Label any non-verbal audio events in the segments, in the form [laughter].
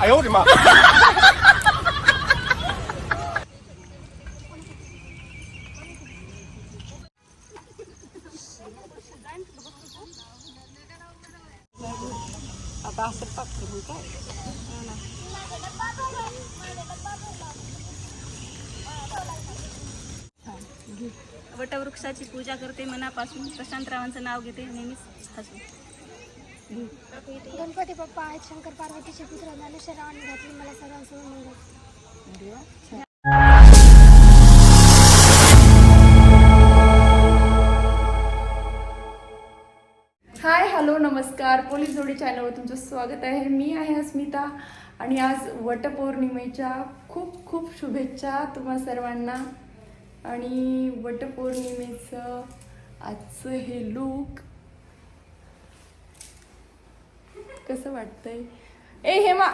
Ayaw rin oh, ma. Abasa pa, tumutay. Eh. Ano na? वटवृक्षाची पूजा करते मनापासून. प्रशांतरावांचं नाव घेते नेहमीच हसून गणपती बाप्पा आहेत शंकर पार्वतीचे पुत्र ज्ञानेश्वर रावांनी घातली मला सर्वांसमोर मंगल. हाय हॅलो नमस्कार. पोलीस जोडी चॅनलवर तुमचं स्वागत आहे. मी आहे अस्मिता आणि आज वटपौर्णिमेच्या खूप खूप शुभेच्छा तुम्हा सर्वांना. आणि वटपौर्णिमेचं आजचं हे लूक कसं वाटतंय? ए हेमा!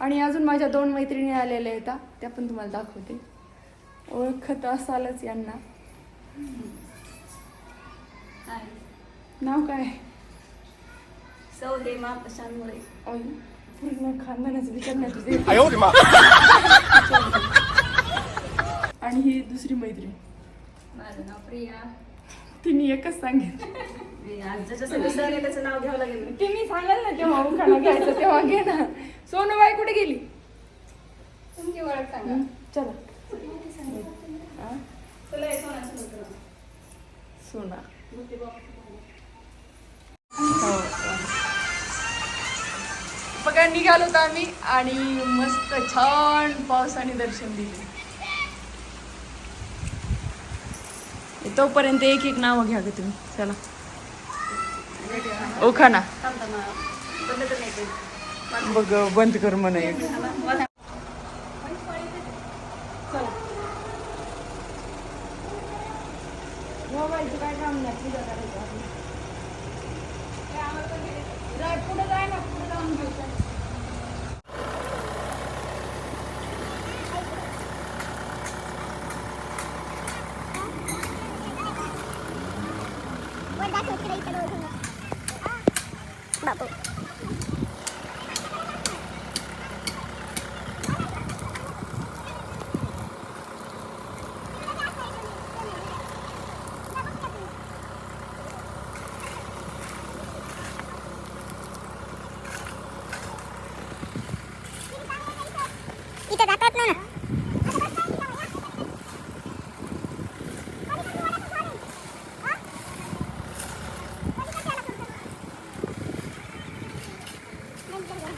आणि अजून माझ्या दोन मैत्रिणी आलेल्या आहेत त्या पण तुम्हाला दाखवते. ओळखत असालच यांना. नाव काय? सौ हेमा प्रशांत मोरे. पूर्ण खानदानच विचारणार तुझे. [laughs] आणि ही दुसरी मैत्रीण माझं नाव प्रिया. तिने एकच सांगितलं. त्याचं नाव घ्यावं लागेल. ते मी सांगाल ना तेव्हा उखाणा घ्यायचं तेव्हा घे ना. सोनूबाई कुठे गेली? तुमची ओळख सांगा. हं, चला? सोना हो बघा निघालो होतो आम्ही आणि मस्त छान पावसाने दर्शन दिले. तोपर्यंत एक एक नावं घ्या ग तुम्ही. चला. ओखाना बघ बंद कर म्हणा. एक काय काम नाही पुढे जाय ना पुढे जाऊन घेऊ. だけ遅れてる。 감사합니다.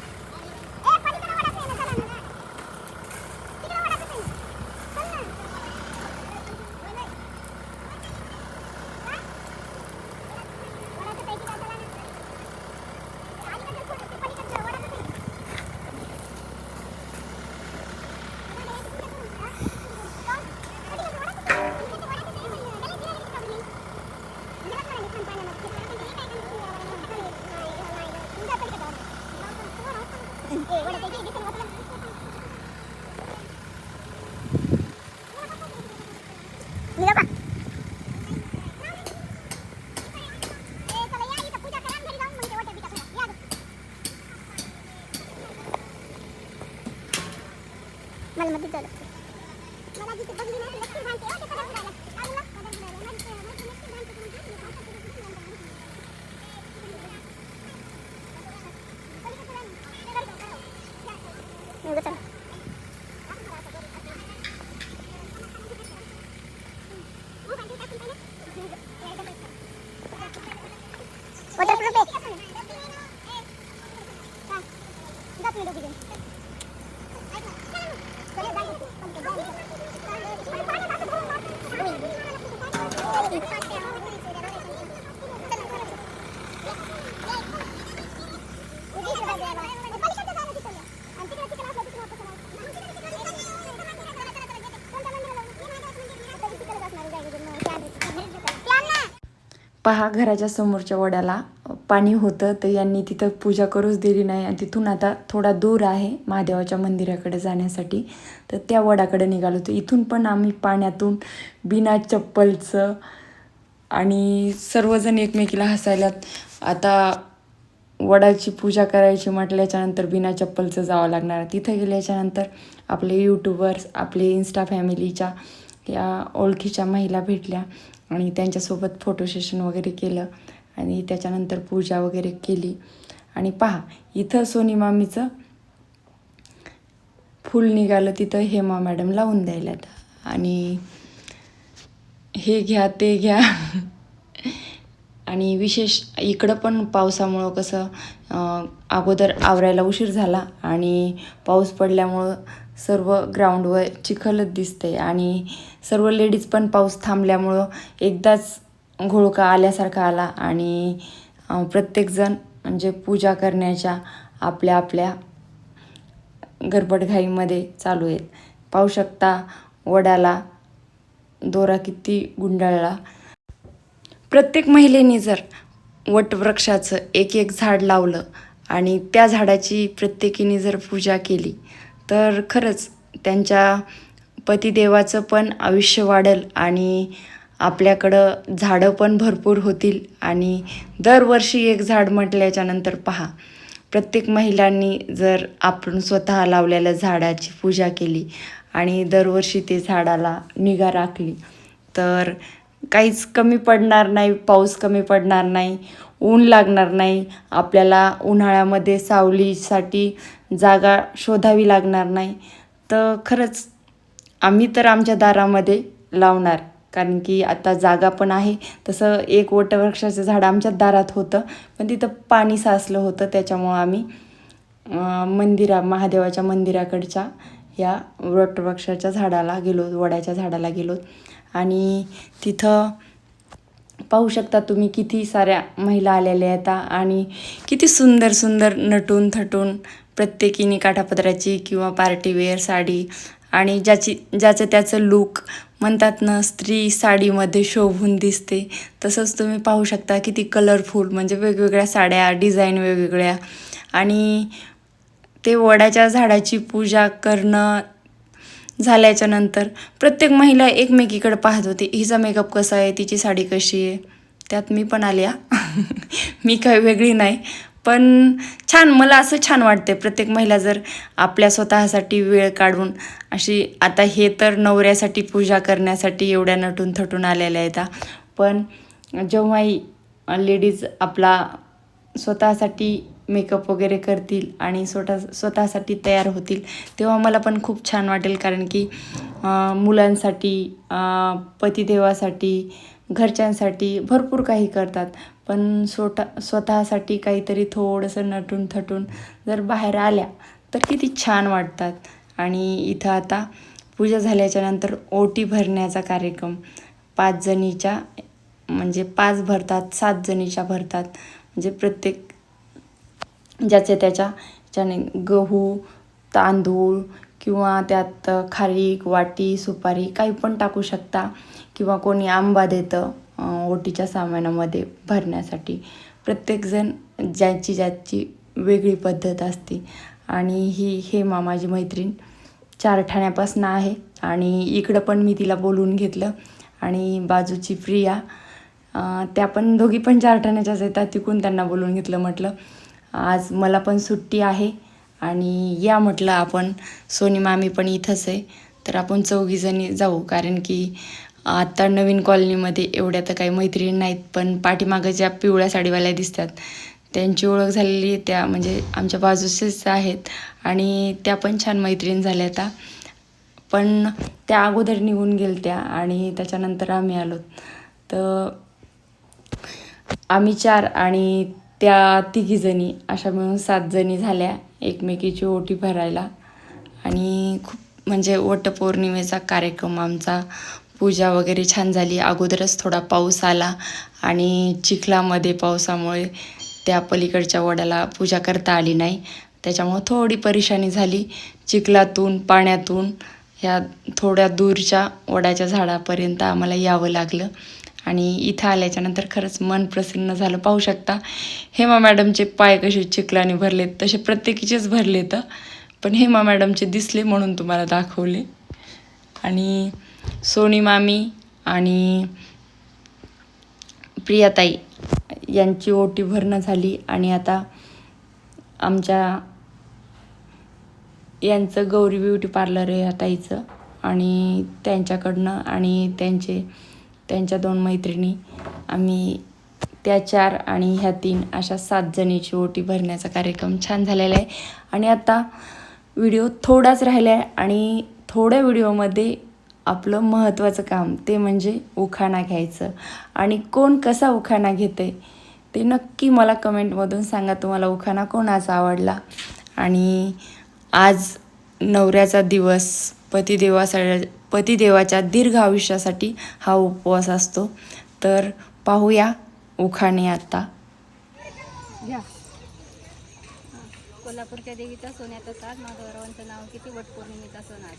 मला मध्ये जायला पहा घराच्या समोरच्या वड्याला पाणी होतं तर यांनी तिथं पूजा करूच दिली नाही आणि तिथून आता थोडा दूर आहे महादेवाच्या मंदिराकडे जाण्यासाठी. तर त्या वडाकडे निघालो. होतो इथून पण आम्ही पाण्यातून बिना चप्पलचं आणि सर्वजण एकमेकीला हसायलात आता वडाची पूजा करायची म्हटल्याच्यानंतर बिना चप्पलचं जावं लागणार. तिथं गेल्याच्यानंतर आपले यूट्यूबर्स आपले इन्स्टा फॅमिलीच्या या ओळखीच्या महिला भेटल्या आणि त्यांच्यासोबत फोटो सेशन वगैरे केलं आणि त्याच्यानंतर पूजा वगैरे केली. आणि पहा इथं सोनी मामीचं फूल निघालं तिथं हेमा मॅडम लावून द्यायला आणि हे घ्या ते घ्या. [laughs] आणि विशेष इकडं पण पावसामुळं कसं अगोदर आवरायला उशीर झाला आणि पाऊस पडल्यामुळं सर्व ग्राउंडवर चिखलच दिसते आणि सर्व लेडीज पण पाऊस थांबल्यामुळं एकदाच घोळका आल्यासारखा आला आणि प्रत्येकजण म्हणजे पूजा करण्याच्या आपल्या आपल्या गरबडघाईमध्ये चालू आहेत. पाहू शकता वडाला दोरा किती गुंडाळला. प्रत्येक महिलेने जर वटवृक्षाचं एक एक झाड लावलं आणि त्या झाडाची प्रत्येकीने जर पूजा केली तर खरंच त्यांच्या पतिदेवाचं पण आयुष्य वाढेल आणि आपल्याकडं झाडं पण भरपूर होतील आणि दरवर्षी एक झाड म्हटल्याच्या नंतर पहा प्रत्येक महिलांनी जर आपण स्वतः लावलेल्या झाडाची पूजा केली आणि दरवर्षी ते झाडाला निगा राखली तर काहीच कमी पडणार नाही पाऊस कमी पडणार नाही ऊन लागणार नाही. आपल्याला उन्हाळ्यामध्ये सावलीसाठी जागा शोधावी लागणार नाही. तर खरंच आम्ही तर आमच्या दारामध्ये लावणार कारण की आता जागा पण आहे. तसं एक वटवृक्षाचं झाड आमच्या दारात होतं पण तिथं पाणी साचलं होतं. त्याच्यामुळं आम्ही मंदिरा महादेवाच्या मंदिराकडच्या या वटवृक्षाच्या झाडाला गेलो वडाच्या झाडाला गेलो. आणि तिथं पाहू शकता तुम्ही किती साऱ्या महिला आलेल्या आहेत आणि किती सुंदर सुंदर नटून थटून प्रत्येकीने काठापदराची किंवा पार्टीवेअर साडी आणि ज्याची ज्याचं त्याचं लूक म्हणतात ना स्त्री साडीमध्ये शोभून दिसते. तसंच तुम्ही पाहू शकता किती कलरफुल म्हणजे वेगवेगळ्या साड्या डिझाईन वेगवेगळ्या आणि ते वडाच्या झाडाची पूजा करणं झाल्याच्यानंतर प्रत्येक महिला एकमेकीकडे पाहत होती हिचा मेकअप कसा आहे? तिची साडी कशी आहे? त्यात मी पण आली [laughs] मी काही वेगळी नाही. पण छान मला असं छान वाटते प्रत्येक महिला जर आपल्या स्वतःसाठी वेळ काढून अशी आता हे तर नवऱ्यासाठी पूजा करण्यासाठी एवढ्या नटून थटून आलेल्या आहेत पण जेव्हाही लेडीज आपला स्वतःसाठी मेकअप वगैरे करतील आणि स्वतः स्वतःसाठी तयार होतील. तेव्हा मला पण खूप छान वाटेल कारण की मुलांसाठी पतिदेवासाठी घरच्यांसाठी भरपूर काही करतात. पण स्वतः स्वतःसाठी काहीतरी थोडंसं नटून थटून जर बाहेर आल्या तर किती छान वाटतात. आणि इथं आता पूजा झाल्याच्यानंतर ओटी भरण्याचा कार्यक्रम. पाच जणीच्या म्हणजे पाच भरतात सात जणीच्या भरतात. म्हणजे प्रत्येक ज्याच्या त्याच्या ज्याने गहू तांदूळ किंवा त्यात खारीक वाटी सुपारी काही पण टाकू शकता किंवा कोणी आंबा देतं ओटीच्या सामानामध्ये भरण्यासाठी. प्रत्येकजण ज्याची ज्याची वेगळी पद्धत असते. आणि ही हे मामाजी मैत्रीण चार ठाण्यापासून आहे आणि इकडं पण मी तिला बोलवून घेतलं आणि बाजूची प्रिया त्या पण दोघी पण चार ठाण्याच्याच येतात तिकून त्यांना बोलवून घेतलं म्हटलं आज मला पण सुट्टी आहे आणि या म्हटलं आपण सोनी मामी पण इथंच आहे. तर आपण चौघीजणी जाऊ कारण की आता नवीन कॉलनीमध्ये एवढ्या तर काही मैत्रिणी नाहीत पण पाठीमागं ज्या पिवळ्या साडीवाल्या दिसतात. त्यांची ओळख झालेली आहे त्या म्हणजे आमच्या बाजूचेच आहेत आणि त्या पण छान मैत्रीण झाल्या आता. पण त्या अगोदर निघून गेलत्या आणि त्याच्यानंतर आम्ही आलो. तर आम्ही चार आणि त्या तिघीजणी अशा मिळून सात जणी झाल्या एकमेकीची ओटी भरायला. आणि खूप म्हणजे वटपौर्णिमेचा कार्यक्रम आमचा पूजा वगैरे छान झाली. अगोदरच थोडा पाऊस आला आणि चिखलामध्ये पावसामुळे त्या पलीकडच्या वडाला पूजा करता आली नाही. त्याच्यामुळं थोडी परेशानी झाली. चिखलातून पाण्यातून ह्या थोड्या दूरच्या वडाच्या झाडापर्यंत आम्हाला यावं लागलं. आणि इथं आल्याच्यानंतर खरंच मन प्रसन्न झालं. पाहू शकता हेमा मॅडमचे पाय कसे चिखलाने भरलेत तसे प्रत्येकीचेच भरले तर पण हेमा मॅडमचे दिसले म्हणून तुम्हाला दाखवले. आणि सोनी मामी आणि प्रियाताई यांची ओटी भरणं झाली. आणि आता आमच्या यांचं गौरी ब्युटी पार्लर आहे या ताईचं. आणि त्यांच्याकडनं आणि त्यांचे त्यांच्या दोन मैत्रिणी. आम्ही त्या चार आणि ह्या तीन अशा सात जणीची ओटी भरण्याचा कार्यक्रम छान झालेला आहे. आणि आता व्हिडिओ थोडाच राहिला आहे आणि थोड्या व्हिडिओमध्ये आपलं महत्त्वाचं काम ते म्हणजे उखाणा घ्यायचं. आणि कोण कसा उखाणा घेते ते नक्की मला कमेंटमधून सांगा. तुम्हाला उखाणा कोणाचा आवडला? आणि आज नवऱ्याचा दिवस पतिदेवासाठी पतिदेवाच्या दीर्घ आयुष्यासाठी हा उपवास असतो. तर पाहूया उखाणे आता. कोल्हापूरच्या देवीचा सोन्याचा साज माधवरावांचं नाव किती? वटपौर्णिमेचा सण आज.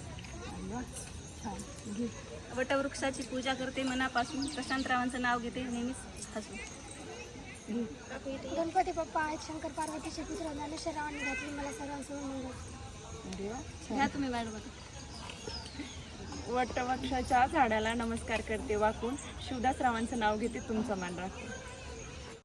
वटवृक्षाची पूजा करते मनापासून. प्रशांतरावांचं नाव घेते. नेहमीच हसून गणपती बाप्पा आहेत. शंकर पार्वतीचे पुत्र ज्ञानेश्वर रावांनी घातली. मला सर्वांसमोर मंगळ घ्या तुम्ही मॅडम वटवक्षाच्या झाडाला नमस्कार करते वाकून. शिवदास रावांचं नाव घेते तुमचा मान राखते